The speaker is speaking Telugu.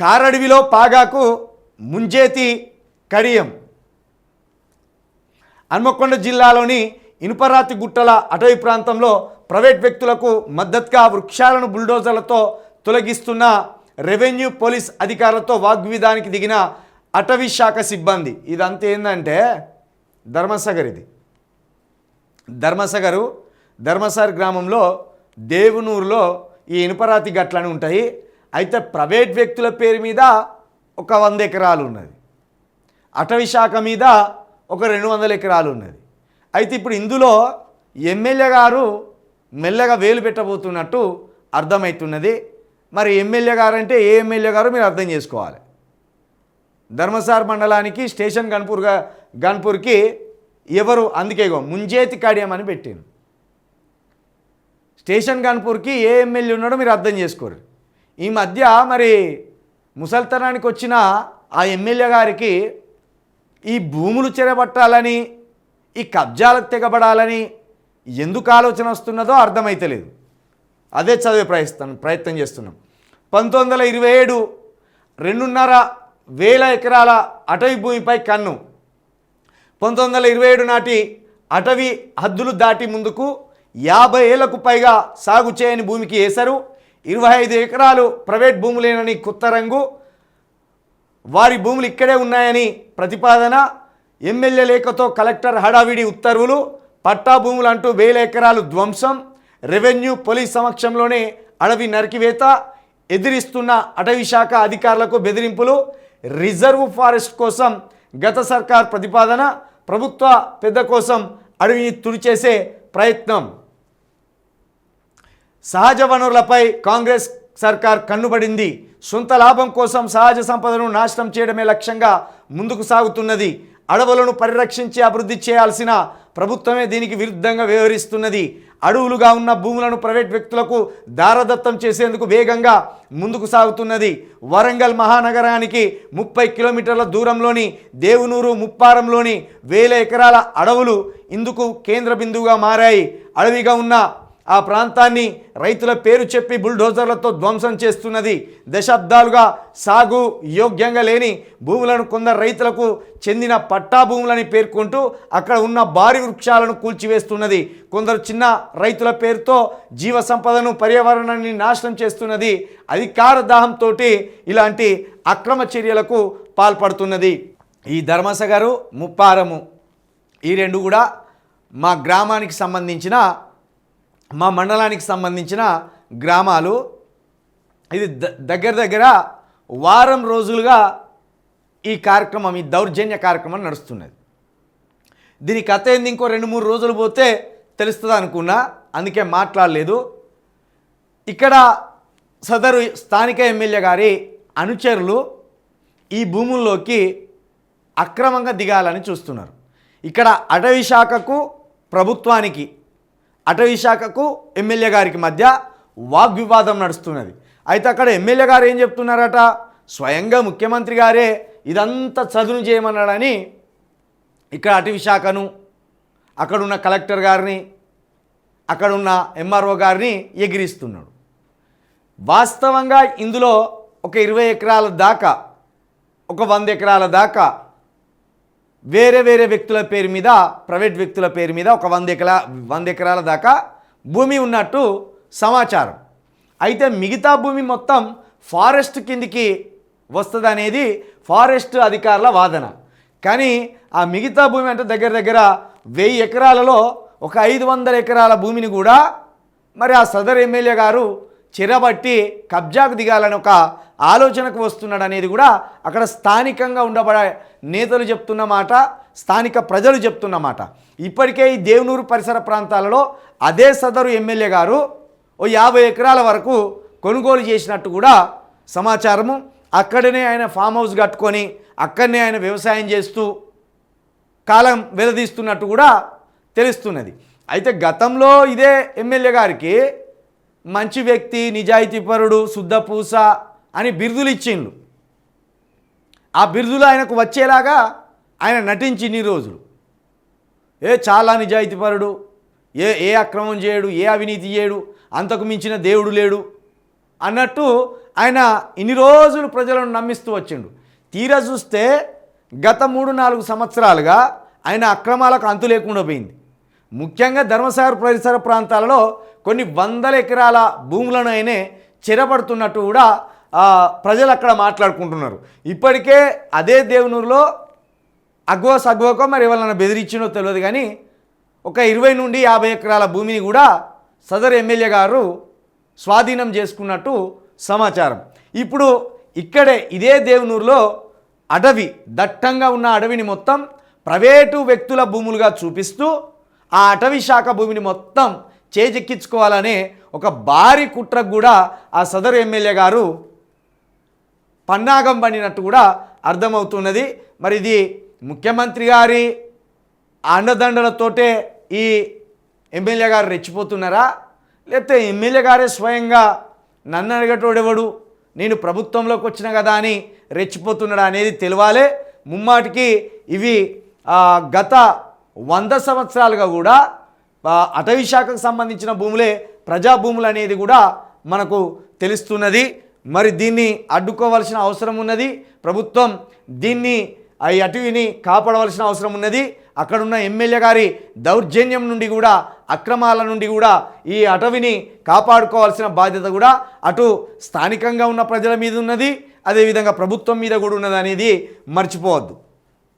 కారడవిలో పాగాకు ముంజేతి కడియం. హన్మకొండ జిల్లాలోని ఇనుపరాతి గుట్టల అటవీ ప్రాంతంలో ప్రైవేట్ వ్యక్తులకు మద్దతుగా వృక్షాలను బుల్డోజర్లతో తొలగిస్తున్న రెవెన్యూ పోలీస్ అధికారులతో వాగ్విధానికి దిగిన అటవీ శాఖ సిబ్బంది. ఇదంతా ఏంటంటే ధర్మసగర్ ఇది. ధర్మసగరు ధర్మసర్ గ్రామంలో దేవునూరులో ఈ ఇనుపరాతి గట్లని ఉంటాయి. అయితే ప్రైవేట్ వ్యక్తుల పేరు మీద ఒక వంద ఎకరాలు ఉన్నది. అటవీ శాఖ మీద ఒక రెండు వందల ఎకరాలు ఉన్నది. అయితే ఇప్పుడు ఇందులో ఎమ్మెల్యే గారు మెల్లగా వేలు పెట్టబోతున్నట్టు అర్థమవుతున్నది మరి ఎమ్మెల్యే గారు అంటే ఏ ఎమ్మెల్యే గారు మీరు అర్థం చేసుకోవాలి. ధర్మసార్ మండలానికి స్టేషన్ గన్పూర్గా గన్పూర్కి ఎవరు అందుకేగో ముంజేతి కడియం అని పెట్టాను స్టేషన్ గన్పూర్కి ఏ ఎమ్మెల్యే ఉన్నాడో మీరు అర్థం చేసుకోరు. ఈ మధ్య మరి ముసల్తనానికి వచ్చిన ఆ ఎమ్మెల్యే గారికి ఈ భూములు చెరబట్టాలని ఈ కబ్జాలకు తెగబడాలని ఎందుకు ఆలోచన వస్తున్నదో అర్థమైతలేదు. అదే చదివే ప్రయత్నం ప్రయత్నం చేస్తున్నాం. పంతొమ్మిది వందల ఇరవై ఏడు రెండున్నర వేల ఎకరాల అటవీ భూమిపై కన్ను. పంతొమ్మిది వందల ఇరవై ఏడు నాటి అటవీ హద్దులు దాటి ముందుకు యాభై ఏళ్ళకు పైగా సాగు చేయని భూమికి వేశారు. ఇరవై ఐదు ఎకరాలు ప్రైవేట్ భూములేనని కొత్త రంగు వారి భూములు ఇక్కడే ఉన్నాయని ప్రతిపాదన. ఎమ్మెల్యే లేఖతో కలెక్టర్ హడావిడి ఉత్తర్వులు. పట్టా భూములు అంటూ వేల ఎకరాలు ధ్వంసం. రెవెన్యూ పోలీస్ సమక్షంలోనే అడవి నరికివేత. ఎదిరిస్తున్న అటవీ శాఖ అధికారులకు బెదిరింపులు. రిజర్వ్ ఫారెస్ట్ కోసం గత సర్కార్ ప్రతిపాదన. ప్రభుత్వ పెద్ద కోసం అడవిని తుడిచేసే ప్రయత్నం. సహజ వనరులపై కాంగ్రెస్ సర్కార్ కన్నుబడింది. సొంత లాభం కోసం సహజ సంపదను నాశనం చేయడమే లక్ష్యంగా ముందుకు సాగుతున్నది. అడవులను పరిరక్షించి అభివృద్ధి చేయాల్సిన ప్రభుత్వమే దీనికి విరుద్ధంగా వ్యవహరిస్తున్నది. అడవులుగా ఉన్న భూములను ప్రైవేట్ వ్యక్తులకు దారదత్తం చేసేందుకు వేగంగా ముందుకు సాగుతున్నది. వరంగల్ మహానగరానికి ముప్పై కిలోమీటర్ల దూరంలోని దేవునూరు ముప్పారంలోని వేల ఎకరాల అడవులు ఇందుకు కేంద్ర బిందువుగా మారాయి. అడవిగా ఉన్న ఆ ప్రాంతాన్ని రైతుల పేరు చెప్పి బుల్డోజర్లతో ధ్వంసం చేస్తున్నది. దశాబ్దాలుగా సాగు యోగ్యంగా లేని భూములను కొందరు రైతులకు చెందిన పట్టా భూములని పేర్కొంటూ అక్కడ ఉన్న భారీ వృక్షాలను కూల్చివేస్తున్నది. కొందరు చిన్న రైతుల పేరుతో జీవ సంపదను పర్యావరణాన్ని నాశనం చేస్తున్నది. అధికార దాహంతో ఇలాంటి అక్రమ చర్యలకు పాల్పడుతున్నది. ఈ ధర్మసగరు ముప్పారము. ఈ రెండు కూడా మా గ్రామానికి సంబంధించిన మా మండలానికి సంబంధించిన గ్రామాలు. ఇది ద- దగ్గర దగ్గర వారం రోజులుగా ఈ కార్యక్రమం ఈ దౌర్జన్య కార్యక్రమం నడుస్తున్నది. దీని కథ ఏంది? ఇంకో రెండు మూడు రోజులు పోతే తెలుస్తుంది అనుకున్నా అందుకే మాట్లాడలేదు. ఇక్కడ సదరు స్థానిక ఎమ్మెల్యే గారి అనుచరులు ఈ భూముల్లోకి అక్రమంగా దిగాలని చూస్తున్నారు. ఇక్కడ అటవీ శాఖకు ప్రభుత్వానికి అటవీ శాఖకు ఎమ్మెల్యే గారికి మధ్య వాగ్వివాదం నడుస్తున్నది. అయితే అక్కడ ఎమ్మెల్యే గారు ఏం చెప్తున్నారట? స్వయంగా ముఖ్యమంత్రి గారే ఇదంతా చదును చేయమన్నాడని ఇక్కడ అటవీ శాఖను అక్కడున్న కలెక్టర్ గారిని అక్కడున్న ఎంఆర్ఓ గారిని ఎగిరిస్తున్నాడు. వాస్తవంగా ఇందులో ఒక ఇరవై ఎకరాల దాకా ఒక వంద ఎకరాల దాకా వేరే వేరే వ్యక్తుల పేరు మీద ప్రైవేట్ వ్యక్తుల పేరు మీద ఒక వంద ఎకరా వంద ఎకరాల దాకా భూమి ఉన్నట్టు సమాచారం. అయితే మిగతా భూమి మొత్తం ఫారెస్ట్ కిందికి వస్తుంది అనేది ఫారెస్ట్ అధికారుల వాదన. కానీ ఆ మిగతా భూమి అంటే దగ్గర దగ్గర వెయ్యి ఎకరాలలో ఒక ఐదు వందల ఎకరాల భూమిని కూడా మరి ఆ సదర్ ఎమ్మెల్యే గారు చిరబట్టి కబ్జాకు దిగాలని ఒక ఆలోచనకు వస్తున్నాడు అనేది కూడా అక్కడ స్థానికంగా ఉండబడే నేతలు చెప్తున్న మాట స్థానిక ప్రజలు చెప్తున్న మాట. ఇప్పటికే ఈ దేవునూరు పరిసర ప్రాంతాలలో అదే సదరు ఎమ్మెల్యే గారు ఓ యాభై ఎకరాల వరకు కొనుగోలు చేసినట్టు కూడా సమాచారము. అక్కడనే ఆయన ఫామ్ హౌస్ కట్టుకొని అక్కడనే ఆయన వ్యవసాయం చేస్తూ కాలం వెలదీస్తున్నట్టు కూడా తెలుస్తున్నది. అయితే గతంలో ఇదే ఎమ్మెల్యే గారికి మంచి వ్యక్తి నిజాయితీపరుడు శుద్ధపూస అని బిరుదులు ఇచ్చిండ్రు. ఆ బిరుదులు ఆయనకు వచ్చేలాగా ఆయన నటించి ఇన్ని రోజులు. ఏ చాలా నిజాయితీపరుడు ఏ ఏ అక్రమం చేయడు ఏ అవినీతి చేయడు అంతకు మించిన దేవుడు లేడు అన్నట్టు ఆయన ఇన్ని రోజులు ప్రజలను నమ్మిస్తూ వచ్చిండు. తీరా చూస్తే గత మూడు నాలుగు సంవత్సరాలుగా ఆయన అక్రమాలకు అంతు లేకుండా పోయింది. ముఖ్యంగా ధర్మసాగర్ పరిసర ప్రాంతాలలో కొన్ని వందల ఎకరాల భూములను ఆయనే చెరపడుతున్నట్టు కూడా ప్రజలు అక్కడ మాట్లాడుకుంటున్నారు. ఇప్పటికే అదే దేవునూరులో అగ్వో సగ్వోకో మరి ఎవరైనా బెదిరించినో తెలియదు కానీ ఒక ఇరవై నుండి యాభై ఎకరాల భూమిని కూడా సదర్ ఎమ్మెల్యే గారు స్వాధీనం చేసుకున్నట్టు సమాచారం. ఇప్పుడు ఇక్కడే ఇదే దేవునూరులో అడవి దట్టంగా ఉన్న అడవిని మొత్తం ప్రైవేటు వ్యక్తుల భూములుగా చూపిస్తూ ఆ అటవీ శాఖ భూమిని మొత్తం చేజెక్కించుకోవాలనే ఒక భారీ కుట్రకు కూడా ఆ సదరు ఎమ్మెల్యే గారు పన్నాగం పడినట్టు కూడా అర్థమవుతున్నది. మరి ఇది ముఖ్యమంత్రి గారి అండదండలతోటే ఈ ఎమ్మెల్యే గారు రెచ్చిపోతున్నారా? లేకపోతే ఎమ్మెల్యే గారే స్వయంగా నన్ను అడిగేటోడెవడు నేను ప్రభుత్వంలోకి వచ్చిన కదా అని రెచ్చిపోతున్నాడా అనేది తెలియాలే ముమ్మాటికి ఇవి గత వంద సంవత్సరాలుగా కూడా అటవీశాఖకు అటవీ శాఖకు సంబంధించిన భూములే ప్రజా భూములు అనేది కూడా మనకు తెలుస్తున్నది. మరి దీన్ని అడ్డుకోవాల్సిన అవసరం ఉన్నది. ప్రభుత్వం దీన్ని ఈ అటవీని కాపాడవలసిన అవసరం ఉన్నది. అక్కడున్న ఎమ్మెల్యే గారి దౌర్జన్యం నుండి కూడా అక్రమాల నుండి కూడా ఈ అటవిని కాపాడుకోవాల్సిన బాధ్యత కూడా అటు స్థానికంగా ఉన్న ప్రజల మీద ఉన్నది. అదేవిధంగా ప్రభుత్వం మీద కూడా ఉన్నది అనేది మర్చిపోవద్దు.